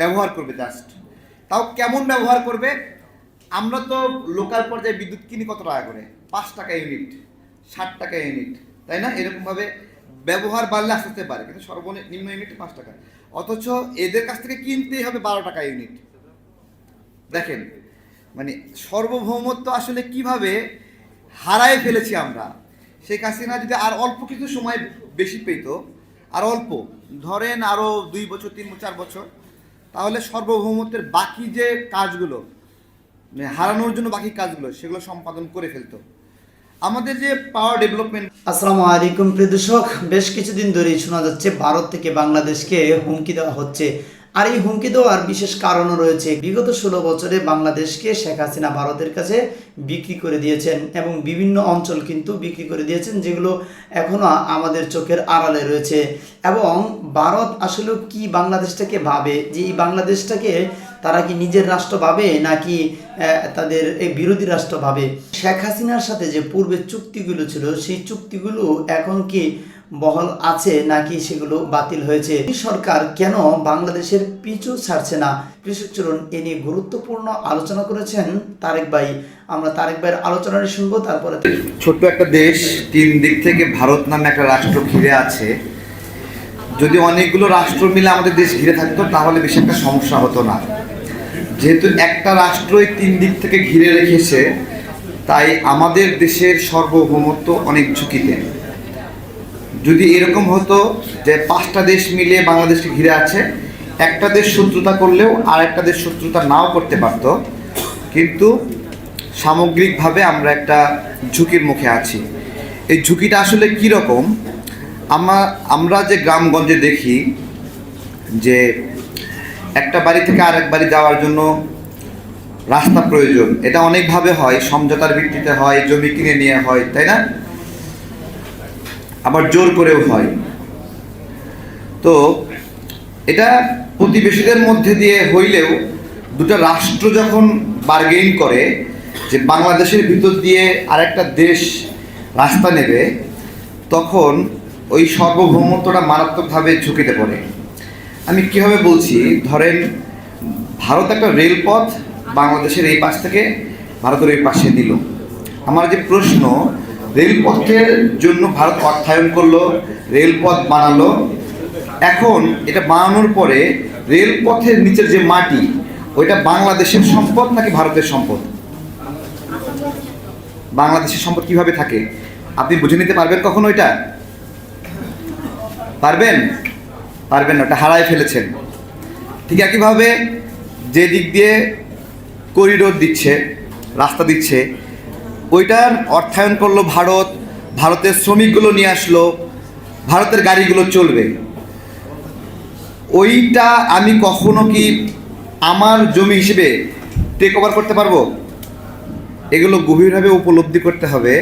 ব্যবহার করবে জাস্ট তাও কেমন ব্যবহার করবে? আমরা তো লোকাল পর্যায়ে বিদ্যুৎ কিনি কত টাকা করে? পাঁচ টাকা ইউনিট ষাট টাকা ইউনিট তাই না? এরকমভাবে ব্যবহার বাড়লে আসতে পারে কিন্তু সর্বনিম্ন ইউনিট পাঁচ টাকা। অথচ এদের কাছ থেকে কিনতেই হবে বারো টাকা ইউনিট দেখেন মানে সার্বভৌমত্ব আসলে কীভাবে হারায় ফেলেছি আমরা? শেখ হাসিনা যদি আর অল্প কিছু সময় বেশি পেত, আর অল্প, ধরেন আরও দুই বছর, তিন বছর, চার বছর তাহলে সার্বভৌমত্বের বাকি যে কাজগুলো মানে হারানোর জন্য বাকি কাজগুলো, সেগুলো সম্পাদন করে ফেলতো। আমাদের যে পাওয়ার ডেভেলপমেন্ট আসসালামু আলাইকুম, প্রিয় দর্শক। বেশ কিছুদিন ধরেই শোনা যাচ্ছে, ভারত থেকে বাংলাদেশকে হুমকি দেওয়া হচ্ছে। আর এই হুমকি দেওয়ার বিশেষ কারণও রয়েছে। বিগত ষোলো বছরে বাংলাদেশকে শেখ হাসিনা ভারতের কাছে বিক্রি করে দিয়েছেন এবং বিভিন্ন অঞ্চল কিন্তু বিক্রি করে দিয়েছেন, যেগুলো এখনও আমাদের চোখের আড়ালে রয়েছে। এবং ভারত আসলে কি বাংলাদেশটাকে ভাবে? যে এই বাংলাদেশটাকে তারা কি নিজের রাষ্ট্র ভাবে, নাকি তাদের এই বিরোধী রাষ্ট্র ভাবে? শেখ হাসিনার সাথে যে পূর্বে চুক্তিগুলো ছিল, সেই চুক্তিগুলো এখন কি বহল আছে নাকি সেগুলো বাতিল হয়েছে? সরকার কেন বাংলাদেশের পিছু ছাড়ছে না? কৃষক চরণ এ নিয়ে গুরুত্বপূর্ণ আলোচনা করেছেন তারেক ভাই। আমরা তারেক ভাইয়ের আলোচনাটা শুনব, তারপরে ছোট্ট একটা দেশ, তিন দিক থেকে ভারত নামে একটা রাষ্ট্র ঘিরে আছে। যদি অনেকগুলো রাষ্ট্র মিলে আমাদের দেশ ঘিরে থাকতো, তাহলে বেশি একটা সমস্যা হতো না। যেহেতু একটা রাষ্ট্রই তিন দিক থেকে ঘিরে রেখেছে, তাই আমাদের দেশের সার্বভৌমত্ব অনেক ঝুঁকিতে। যদি এরকম হতো যে পাঁচটা দেশ মিলে বাংলাদেশকে ঘিরে আছে, একটা দেশ শত্রুতা করলেও আর একটা দেশ শত্রুতা নাও করতে পারত, কিন্তু সামগ্রিকভাবে আমরা একটা ঝুঁকির মুখে আছি। এই ঝুঁকিটা আসলে কী রকম? আমরা আমরা যে গ্রামগঞ্জে দেখি যে একটা বাড়ি থেকে আরেক বাড়ি যাওয়ার জন্য রাস্তা প্রয়োজন। এটা অনেকভাবে হয়, সমঝোতার ভিত্তিতে হয়, জমি কিনে নিয়ে হয়, তাই না? আবার জোর করেও হয়। তো এটা প্রতিবেশীদের মধ্যে দিয়ে হইলেও দুটো রাষ্ট্র যখন বার্গেইন করে যে বাংলাদেশের ভিতর দিয়ে আরেকটা দেশ রাস্তা নেবে, তখন ওই সার্বভৌমত্বটা মারাত্মকভাবে ঝুঁকিতে পড়ে। আমি কীভাবে বলছি? ধরেন, ভারত একটা রেলপথ বাংলাদেশের এই পাশ থেকে ভারতের এই পাশে দিল। আমার যে প্রশ্ন রেলপথের জন্য ভারত অর্থায়ন করল, রেলপথ বানালো। এখন এটা বানানোর পরে রেলপথের নিচের যে মাটি, ওইটা বাংলাদেশের সম্পদ নাকি ভারতের সম্পদ? বাংলাদেশের সম্পদ কীভাবে থাকে? আপনি বুঝে নিতে পারবেন কখনো এটা? পারবেন? পারবেন না, ওটা হারায় ফেলেছেন। ঠিক একইভাবে যে দিক দিয়ে করিডোর দিচ্ছে, রাস্তা দিচ্ছে ওইটার অর্থায়ন করল ভারত, ভারতের শ্রমিকগুলো নিয়ে আসলো, ভারতের গাড়িগুলো চলবে। ওইটা আমি কখনো কি আমার জমি হিসেবে টেক ওভার করতে পারব? এগুলো গভীরভাবে উপলব্ধি করতে হবে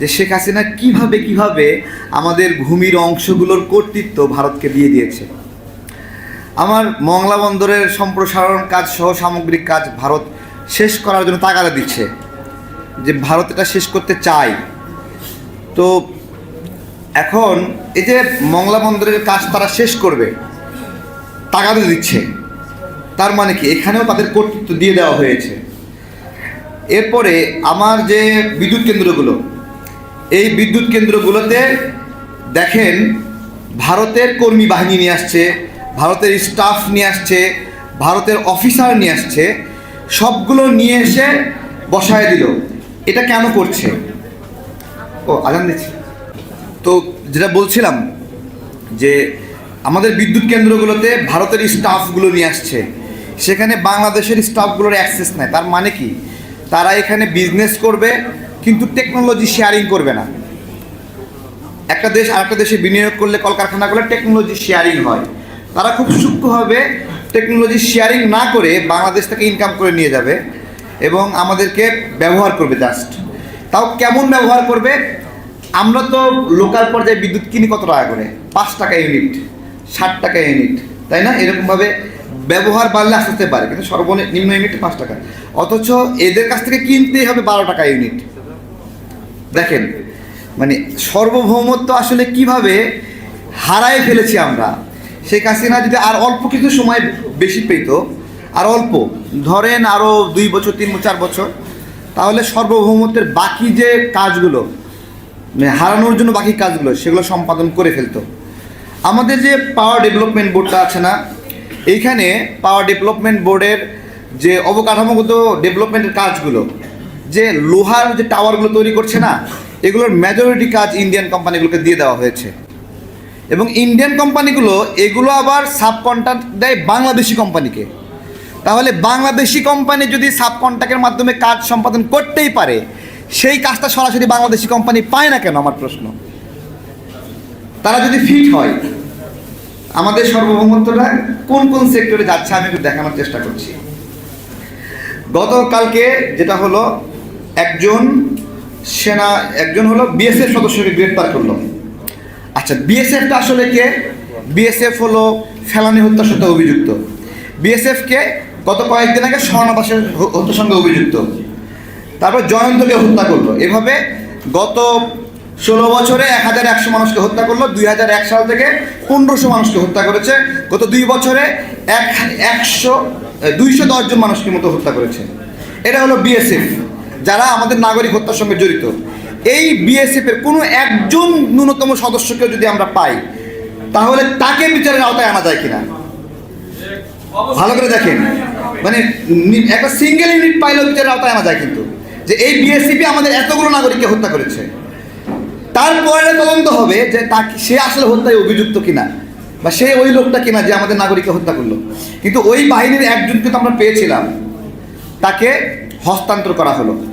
যে শেখ হাসিনা কীভাবে কীভাবে আমাদের ভূমির অংশগুলোর কর্তৃত্ব ভারতকে দিয়ে দিয়েছে। আমার মংলা বন্দরের সম্প্রসারণ কাজ সহ সামগ্রিক কাজ ভারত শেষ করার জন্য তাগাদা দিচ্ছে। যে ভারত এটা শেষ করতে চায়। তো এখন এই যে মংলা বন্দরের কাজ তারা শেষ করবে তাগাদা দিচ্ছে। তার মানে কি? এখানেও তাদের কর্তৃত্ব দিয়ে দেওয়া হয়েছে। এরপরে আমার যে বিদ্যুৎ কেন্দ্রগুলো, এই বিদ্যুৎ কেন্দ্রগুলোতে দেখেন ভারতের কর্মী বাহিনী নিয়ে আসছে, ভারতের স্টাফ নিয়ে আসছে, ভারতের অফিসার নিয়ে আসছে, সবগুলো নিয়ে এসে বসায় দিল। এটা কেন করছে? ও, আজান দিচ্ছে। তো যেটা বলছিলাম যে আমাদের বিদ্যুৎ কেন্দ্রগুলোতে ভারতের স্টাফগুলো নিয়ে আসছে। সেখানে বাংলাদেশের স্টাফগুলোর অ্যাক্সেস নেয় তার মানে কি? তারা এখানে বিজনেস করবে, কিন্তু টেকনোলজি শেয়ারিং করবে না। একটা দেশ আরেকটা দেশে বিনিয়োগ করলে কলকারখানা কলকারখানাগুলো টেকনোলজি শেয়ারিং হয়। তারা খুব সূক্ষ্মভাবে টেকনোলজি শেয়ারিং না করে বাংলাদেশ থেকে ইনকাম করে নিয়ে যাবে। এবং আমাদেরকে ব্যবহার করবে জাস্ট তাও কেমন ব্যবহার করবে? আমরা তো লোকাল পর্যায়ে বিদ্যুৎ কিনি কত টাকা করে? পাঁচ টাকা ইউনিট ষাট টাকা ইউনিট তাই না? এরকমভাবে ব্যবহার বাড়লে আস্তে পারে কিন্তু সর্বনিম্ন ইউনিট পাঁচ টাকা। অথচ এদের কাছ থেকে কিনতেই হবে বারো টাকা ইউনিট দেখেন মানে সার্বভৌমত্ব আসলে কীভাবে হারায় ফেলেছি আমরা? শেখ হাসিনা যদি আর অল্প কিছু সময় বেশি পেত আর অল্প। ধরেন আরও দুই বছর, তিন চার বছর। তাহলে সার্বভৌমত্বের বাকি যে কাজগুলো মানে হারানোর জন্য বাকি কাজগুলো, সেগুলো সম্পাদন করে ফেলতো। আমাদের যে পাওয়ার ডেভেলপমেন্ট বোর্ডটা আছে না, এইখানে পাওয়ার ডেভেলপমেন্ট বোর্ডের যে অবকাঠামোগত ডেভেলপমেন্টের কাজগুলো, যে লোহার যে টাওয়ারগুলো তৈরি করছে না, এগুলোর মেজরিটি কাজ ইন্ডিয়ান কোম্পানিগুলোকে দিয়ে দেওয়া হয়েছে। এবং ইন্ডিয়ান কোম্পানিগুলো এগুলো আবার সাবকন্ট্রাক্ট দেয় বাংলাদেশি কোম্পানিকে তাহলে বাংলাদেশি কোম্পানি যদি সাব সাবকন্ট্রাক্টের মাধ্যমে কাজ সম্পাদন করতেই পারে, সেই কাজটা সরাসরি বাংলাদেশি কোম্পানি পায় না কেন? আমার প্রশ্ন। তারা যদি ফিট হয়, আমাদের সার্বভৌমত্বটা কোন কোন সেক্টরে যাচ্ছে আমি একটু দেখানোর চেষ্টা করছি। গতকালকে যেটা হলো, একজন সেনা, একজন হলো বিএসএফ সদস্যকে গ্রেপ্তার করল। আচ্ছা বিএসএফটা আসলে কে? বিএসএফ হলো ফেলানি হত্যার সাথে অভিযুক্ত। বিএসএফকে গত কয়েকদিন আগে স্বর্ণাবাসের হ- হত্যার সঙ্গে অভিযুক্ত। তারপর জয়ন্তকে হত্যা করল। এভাবে গত ষোলো বছরে এক হাজার একশো মানুষকে হত্যা করল, দুই হাজার এক সাল থেকে পনেরোশো মানুষকে হত্যা করেছে। গত দুই বছরে এক একশো দুইশো দশজন মানুষকে মতো হত্যা করেছে। এটা হলো বিএসএফ, যারা আমাদের নাগরিক হত্যার সঙ্গে জড়িত। এই বিএসএফ এর কোনো একজন ন্যূনতম সদস্যকে যদি আমরা পাই, তাহলে তাকে বিচারের আওতায় আনা যায় কিনা? ভালো করে দেখেন। মানে একটা সিঙ্গেল ইউনিট পাইলেও বিচারের আওতায় আনা যায় কিন্তু। যে এই বিএসসিপি আমাদের এতগুলো নাগরিককে হত্যা করেছে। তারপরে তদন্ত হবে যে তাকে সে আসলে হত্যায় অভিযুক্ত কিনা বা সে ওই লোকটা কিনা যে আমাদের নাগরিককে হত্যা করল। কিন্তু ওই বাহিনীর একজনকে তো আমরা পেয়েছিলাম। তাকে হস্তান্তর করা হলো।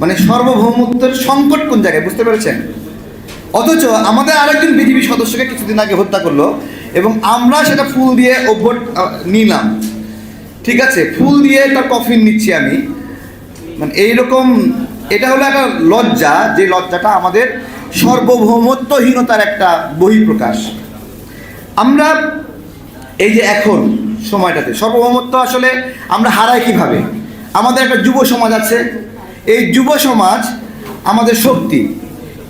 মানে সার্বভৌমত্বের সংকট কোন জায়গায়, বুঝতে পেরেছেন? অথচ আমাদের আরেকজন বিজেপি সদস্যকে কিছুদিন আগে হত্যা করল এবং আমরা সেটা ফুল দিয়ে অভ্যর নিলাম। ঠিক আছে, ফুল দিয়ে একটা কফিন নিচ্ছি আমি। মানে এইরকম, এটা হলো একটা লজ্জা, যে লজ্জাটা আমাদের সার্বভৌমত্বহীনতার একটা বহিঃপ্রকাশ। আমরা এই যে এখন সময়টাতে, সার্বভৌমত্ব আসলে আমরা হারাই কীভাবে? আমাদের একটা যুব সমাজ আছে। এই যুব সমাজ আমাদের শক্তি।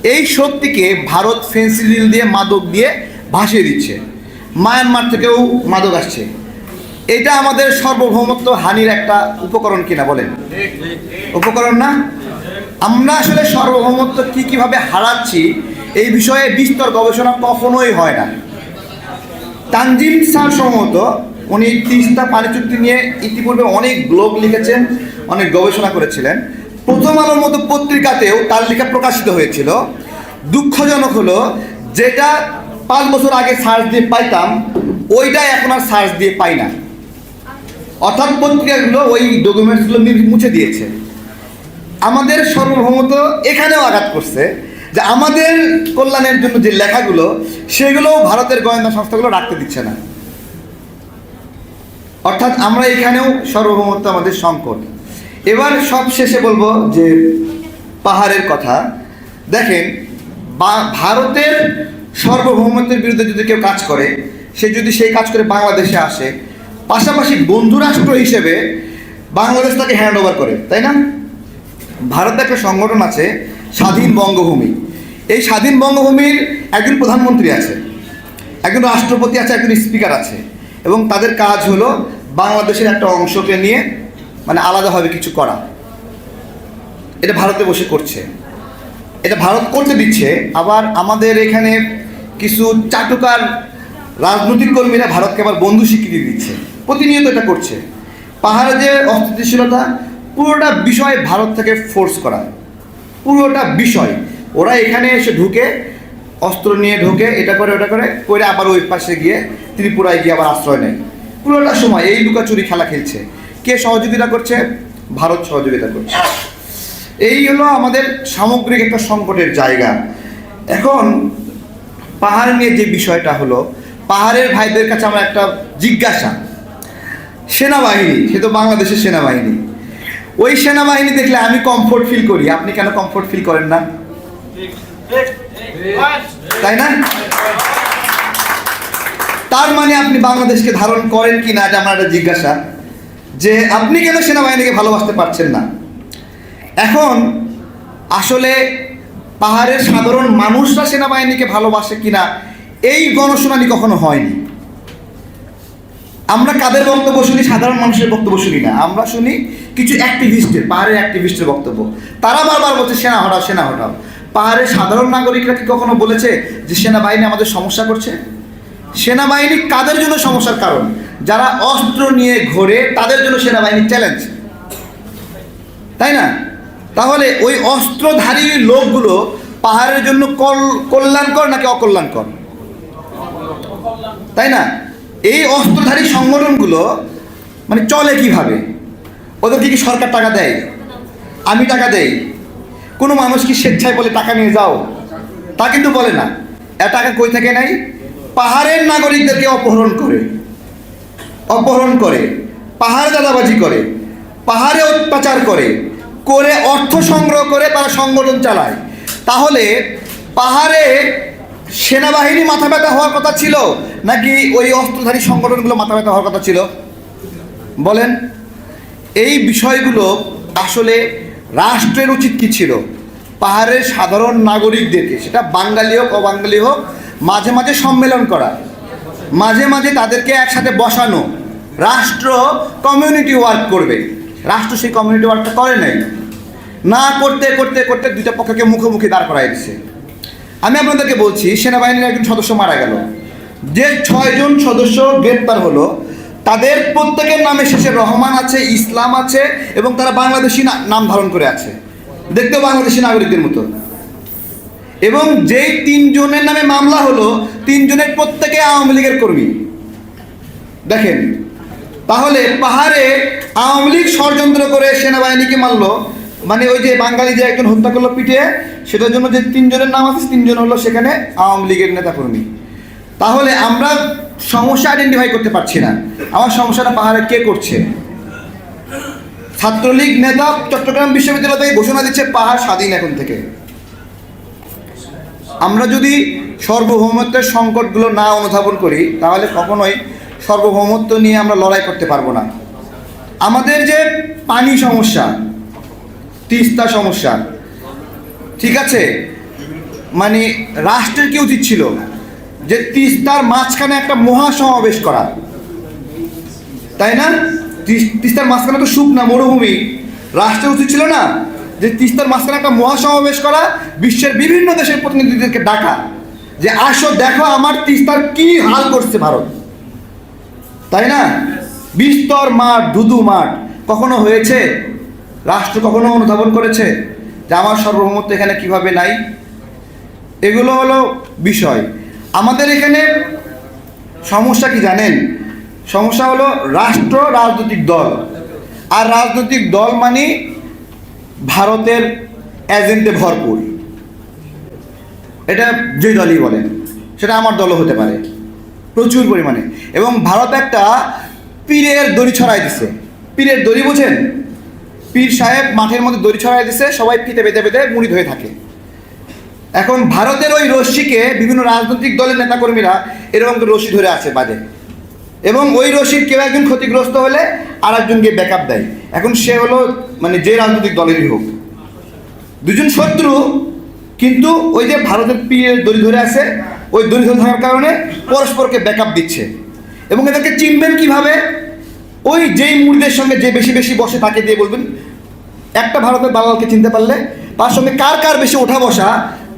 এই শক্তিকে ভারত ফেন্সিডিল দিয়ে মাদক দিয়ে ভাসিয়ে দিচ্ছে। মায়ানমার থেকেও মাদক আসছে। এটা আমাদের সার্বভৌমত্ব হানির একটা উপকরণ কিনা বলেন। উপকরণ না? আমরা আসলে সার্বভৌমত্ব কী কীভাবে হারাচ্ছি এই বিষয়ে বিস্তর গবেষণা কখনোই হয় না। তানজিম স্যার সম্ভবত উনি তিস্তা পানি চুক্তি নিয়ে ইতিপূর্বে অনেক ব্লগ লিখেছেন, অনেক গবেষণা করেছিলেন। প্রথম আলোর মতো পত্রিকাতেও তার লেখা প্রকাশিত হয়েছিল। দুঃখজনক হলো, যেটা পাঁচ বছর আগে সার্চ দিয়ে পাইতাম, ওইটা এখন আর সার্চ দিয়ে পাই না। অর্থাৎ পত্রিকাগুলো, ওই ডকুমেন্টসগুলো মুছে দিয়েছে। আমাদের সার্বভৌমত্ব এখানেও আঘাত করছে যে আমাদের কল্যাণের জন্য যে লেখাগুলো সেগুলো ভারতের গোয়েন্দা সংস্থাগুলো রাখতে দিচ্ছে না। অর্থাৎ আমরা এখানেও সর্বভৌমত্ব আমাদের সংকট। এবার সব শেষে বলব যে পাহাড়ের কথা। দেখেন ভারতের সার্বভৌমত্বের বিরুদ্ধে যদি কেউ কাজ করে, সে যদি সেই কাজ করে বাংলাদেশে আসে পাশাপাশি বন্ধুরাষ্ট্র হিসেবে বাংলাদেশ তাকে হ্যান্ড ওভার করে, তাই না? ভারতে একটা সংগঠন আছে, স্বাধীন বঙ্গভূমি। এই স্বাধীন বঙ্গভূমির একজন প্রধানমন্ত্রী আছে, একজন রাষ্ট্রপতি আছে, একজন স্পিকার আছে। এবং তাদের কাজ হলো বাংলাদেশের একটা অংশকে নিয়ে মানে আলাদাভাবে কিছু করা। এটা ভারতে বসে করছে। এটা ভারত করতে দিচ্ছে। আবার আমাদের এখানে কিছু চাটুকার রাজনৈতিক কর্মীরা ভারতকে আবার বন্ধু স্বীকৃতি দিচ্ছে। প্রতিনিয়ত এটা করছে। পাহাড়ে যে অস্থিতিশীলতা, পুরোটা বিষয় ভারত থেকে ফোর্স করা। পুরোটা বিষয়। ওরা এখানে এসে ঢুকে, অস্ত্র নিয়ে ঢুকে, এটা করে, ওটা করে করে আবার ওই পাশে গিয়ে ত্রিপুরায় গিয়ে আবার আশ্রয় নেয়। পুরোটা সময় এই লুকাচুরি খেলা খেলছে। কে সহযোগিতা করছে? ভারত সহযোগিতা করছে। এই হলো আমাদের সামগ্রিক একটা সংকটের জায়গা। এখন পাহাড় নিয়ে যে বিষয়টা হলো, পাহাড়ের ভাইদের কাছে আমার একটা জিজ্ঞাসা। সেনাবাহিনী, সে তো বাংলাদেশের সেনাবাহিনী। ওই সেনাবাহিনী দেখলে আমি কমফোর্ট ফিল করি। আপনি কেন কমফোর্ট ফিল করেন না? তাই না? তার মানে আপনি বাংলাদেশকে ধারণ করেন কি না, এটা আমার একটা জিজ্ঞাসা। যে আপনি কেন সেনাবাহিনীকে ভালোবাসতে পারছেন না? এখন, আসলে পাহাড়ের সাধারণ মানুষরা সেনাবাহিনীকে ভালোবাসে কিনা, এই গণশুনানি কখনো হয়নি। আমরা কাদের বক্তব্য শুনি? সাধারণ মানুষের বক্তব্য শুনি না। আমরা শুনি কিছু অ্যাক্টিভিস্টের পাহাড়ের অ্যাক্টিভিস্টের বক্তব্য। তারা বারবার বলছে, সেনা হটাও সেনা হটাও। পাহাড়ের সাধারণ নাগরিকরা কি কখনো বলেছে যে সেনাবাহিনী আমাদের সমস্যা করছে? সেনাবাহিনী কাদের জন্য সমস্যার কারণ? যারা অস্ত্র নিয়ে ঘোরে, তাদের জন্য সেনাবাহিনী চ্যালেঞ্জ তাই না? তাহলে ওই অস্ত্রধারী লোকগুলো পাহাড়ের জন্য কল- কল্যাণকর নাকি অকল্যাণকর? তাই না? এই অস্ত্রধারী সংগঠনগুলো মানে চলে কীভাবে? ওদেরকে কি সরকার টাকা দেয়? আমি টাকা দেই। কোনো মানুষ কি স্বেচ্ছায় বলে টাকা নিয়ে যাও? তা কিন্তু বলে না। এ টাকা কই থেকে নাই পাহাড়ের নাগরিকদেরকে অপহরণ করে। অপহরণ করে। পাহাড় দাদাবাজি করে। পাহাড়ে অত্যাচার করে। করে অর্থ সংগ্রহ করে তারা সংগঠন চালায়। তাহলে পাহাড়ে সেনাবাহিনী মাথা ব্যথা হওয়ার কথা ছিল নাকি ওই অস্ত্রধারী সংগঠনগুলো মাথা ব্যথা হওয়ার কথা ছিল? বলেন, এই বিষয়গুলো আসলে রাষ্ট্রের উচিত কি ছিল? পাহাড়ের সাধারণ নাগরিকদেরকে, সেটা বাঙালি হোক, অবাঙালি হোক, মাঝে মাঝে সম্মেলন করা, মাঝে মাঝে তাদেরকে একসাথে বসানো, রাষ্ট্র কমিউনিটি ওয়ার্ক করবে। রাষ্ট্র সেই কমিউনিটি ওয়ার্কটা করে নাই। না করতে করতে করতে দুইটা পক্ষকে মুখোমুখি দাঁড় করাই দিচ্ছে আমি আপনাদেরকে বলছি, সেনাবাহিনীর একজন সদস্য মারা গেল। যে ছয়জন সদস্য গ্রেপ্তার হলো, তাদের প্রত্যেকের নামে শেষে রহমান আছে, ইসলাম আছে, এবং তারা বাংলাদেশি নাম ধারণ করে আছে। দেখতে বাংলাদেশি নাগরিকদের মতো। এবং যেই তিনজনের নামে মামলা হলো, তিনজনের প্রত্যেকে আওয়ামী লীগের কর্মী। দেখেন, তাহলে পাহাড়ে আওয়ামী লীগ ষড়যন্ত্র করে সেনাবাহিনীকে মারলো মানে ওই যে বাঙালি যে একজন হত্যা করল পিঠে, সেটার জন্য যে তিনজনের নাম আছে, তিনজন হলো সেখানে আওয়ামী লীগের নেতা কর্মী তাহলে আমরা সমস্যা আইডেন্টিফাই করতে পারছি না। আমার সমস্যাটা পাহাড়ে কে করছে? ছাত্রলীগ নেতা চট্টগ্রাম বিশ্ববিদ্যালয় থেকে ঘোষণা দিচ্ছে পাহাড় স্বাধীন এখন থেকে। আমরা যদি সার্বভৌমত্বের সংকটগুলো না অনুধাবন করি, তাহলে কখনোই সার্বভৌমত্ব নিয়ে আমরা লড়াই করতে পারব না। আমাদের যে পানি সমস্যা তিস্তা সমস্যা। ঠিক আছে? মানে রাষ্ট্রের কি উচিত ছিল যে তিস্তার মাঝখানে একটা মহাসমাবেশ করা। তাই না? তিস- তিস্তার মাঝখানে তো শুকনা মরুভূমি। রাষ্ট্রের উচিত ছিল না যে তিস্তার মাঝখানে একটা মহাসমাবেশ করা, বিশ্বের বিভিন্ন দেশের প্রতিনিধিদেরকে ডাকা। যে আসো, দেখো আমার তিস্তার কি হাল করছে ভারত। তাই না? বিস্তর মাঠ ধুধু মাঠ। কখনো হয়েছে? রাষ্ট্র কখনো অনুধাবন করেছে যে আমার সার্বভৌমত্ব এখানে কীভাবে নাই? এগুলো হলো বিষয়। আমাদের এখানে সমস্যা কি জানেন? সমস্যা হলো রাষ্ট্র রাজনৈতিক দল। আর রাজনৈতিক দল মানে ভারতের এজেন্টে ভরপুর। এটা যে দলই বলেন, সেটা আমার দলও হতে পারে। প্রচুর পরিমাণে। এবং ভারত একটা পীরের দড়ি ছড়াই দিছে। পীরের দড়ি বোঝেন? পীর সাহেব মাঠের মধ্যে দড়ি ছড়াই দিছে, সবাই ফিতে বেঁধে বেঁধে মুড়ি ধরে থাকে। এখন ভারতের ওই রশ্মিকে বিভিন্ন রাজনৈতিক দলের নেতাকর্মীরা এরকম করে রশি ধরে আছে বাজে এবং ওই রশির কেউ একজন ক্ষতিগ্রস্ত হলে আর একজন গিয়ে ব্যাকআপ দেয়। এখন সে হলো মানে যে রাজনৈতিক দলেরই হোক। দুজন শত্রু, কিন্তু ওই যে ভারতের পীরের দড়ি ধরে আছে, ওই দড়ি ধরে থাকার কারণে পরস্পরকে ব্যাকআপ দিচ্ছে। এবং এদেরকে চিনবেন কীভাবে? ওই যেই মুড়িদের সঙ্গে যে বেশি বেশি বসে তাকে দিয়ে বলবেন, একটা ভারতের দালালকে চিনতে পারলে, তার সঙ্গে কার কার বেশি ওঠা বসা,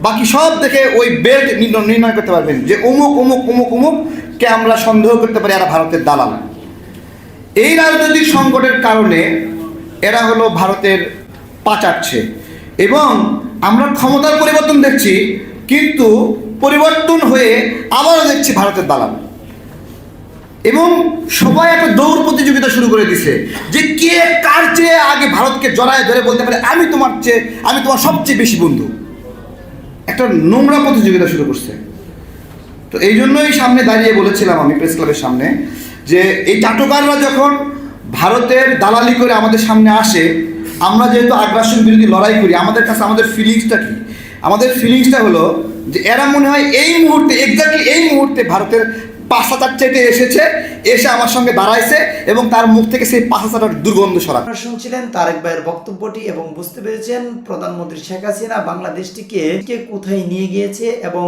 বাকি সব দেখে ওই বেল্ট নির্ণয় করতে পারবেন যে অমুক অমুক অমুক অমুক কে আমরা সন্দেহ করতে পারি এরা ভারতের দালাল। এই রাজনৈতিক সংকটের কারণে এরা হলো ভারতের পাচাচ্ছে এবং আমরা ক্ষমতার পরিবর্তন দেখছি, কিন্তু পরিবর্তন হয়ে আবারও দেখছি ভারতের দালাল। এবং সবাই একটা দৌড় প্রতিযোগিতা শুরু করে দিছে। যে কে কার চেয়ে আগে ভারতকে জড়ায় ধরে বলতে পারে, আমি তোমার চেয়ে, আমি তোমার সবচেয়ে বেশি বন্ধু। একটা নোংরা প্রতিযোগিতা শুরু করছে। তো এই জন্যই সামনে দাঁড়িয়ে বলেছিলাম আমি প্রেস ক্লাবের সামনে, যে এই চাটকাররা যখন ভারতের দালালি করে আমাদের সামনে আসে, আমরা যেহেতু আগ্রাসন বিরোধী লড়াই করি, আমাদের কাছে আমাদের ফিলিংসটা কি? আমাদের ফিলিংসটা হলো যে এরা মনে হয় এই মুহূর্তে এক্স্যাক্টলি এই মুহূর্তে ভারতের পাঁচ হাজার চাইতে এসেছে, এসে আমার সঙ্গে দাঁড়াইছে এবং তার মুখ থেকে সেই পাঁচ হাজার দুর্গন্ধ সরা শুনছিলেন তারেক ভাইয়ের বক্তব্যটি এবং বুঝতে পেরেছেন প্রধানমন্ত্রী শেখ হাসিনা বাংলাদেশটিকে কে কোথায় নিয়ে গিয়েছে এবং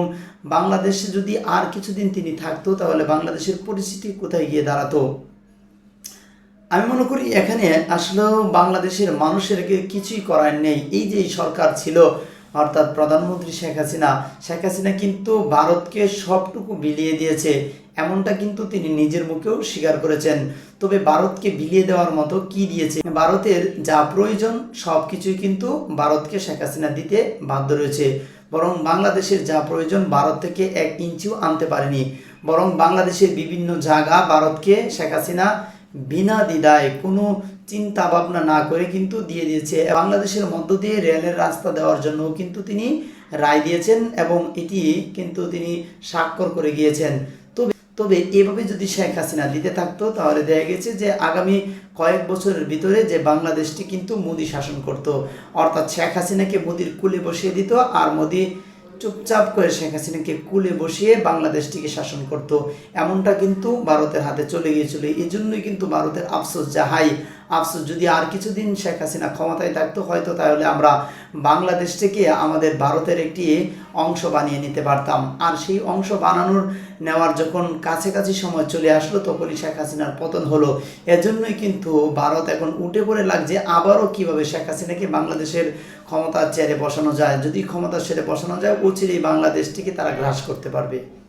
বাংলাদেশে যদি আর কিছুদিন তিনি থাকতো, তাহলে বাংলাদেশের পরিস্থিতি কোথায় গিয়ে দাঁড়াতো? আমি মনে করি এখানে আসলে বাংলাদেশের মানুষের কিছুই করার নেই। এই যে সরকার ছিল, অর্থাৎ প্রধানমন্ত্রী শেখ হাসিনা শেখ হাসিনা কিন্তু ভারতকে সবটুকু বিলিয়ে দিয়েছে। এমনটা কিন্তু তিনি নিজের মুখেও স্বীকার করেছেন। তবে ভারতকে বিলিয়ে দেওয়ার মতো কি দিয়েছে? ভারতের যা প্রয়োজন সব কিছুই কিন্তু ভারতকে শেখ হাসিনা দিতে বাধ্য রয়েছে। বরং বাংলাদেশের যা প্রয়োজন, ভারত থেকে এক ইঞ্চিও আনতে পারেনি। বরং বাংলাদেশের বিভিন্ন জায়গা ভারতকে শেখ হাসিনা বিনা দ্বিধায় কোনো চিন্তা ভাবনা না করে কিন্তু দিয়ে দিয়েছে। বাংলাদেশের মধ্য দিয়ে রেলের রাস্তা দেওয়ার জন্য কিন্তু তিনি রায় দিয়েছেন এবং এটি কিন্তু তিনি স্বাক্ষর করে গিয়েছেন। তবে এভাবে যদি শেখ হাসিনা দিতে থাকতো, তাহলে দেখা গেছে যে আগামী কয়েক বছরের ভিতরে যে বাংলাদেশটি কিন্তু মোদি শাসন করত। অর্থাৎ শেখ হাসিনাকে মোদির কুলে বসিয়ে দিত আর মোদি চুপচাপ করে শেখ হাসিনাকে কুলে বসিয়ে বাংলাদেশটিকে শাসন করত। এমনটা কিন্তু ভারতের হাতে চলে গিয়েছিল। এই জন্যই কিন্তু ভারতের আফসোস যাহাই আফসোস, যদি আর কিছুদিন শেখ হাসিনা ক্ষমতায় থাকতো, হয়তো তাহলে আমরা বাংলাদেশ থেকে আমাদের ভারতের একটি অংশ বানিয়ে নিতে পারতাম। আর সেই অংশ বানানোর, নেওয়ার যখন কাছাকাছি সময় চলে আসলো, তখনই শেখ হাসিনার পতন হলো। এজন্যই কিন্তু ভারত এখন উঠে পড়ে লাগছে, আবারও কীভাবে শেখ হাসিনাকে বাংলাদেশের ক্ষমতার চেয়ারে বসানো যায়। যদি ক্ষমতার চেয়ারে বসানো যায়, অচিরেই বাংলাদেশটিকে তারা গ্রাস করতে পারবে।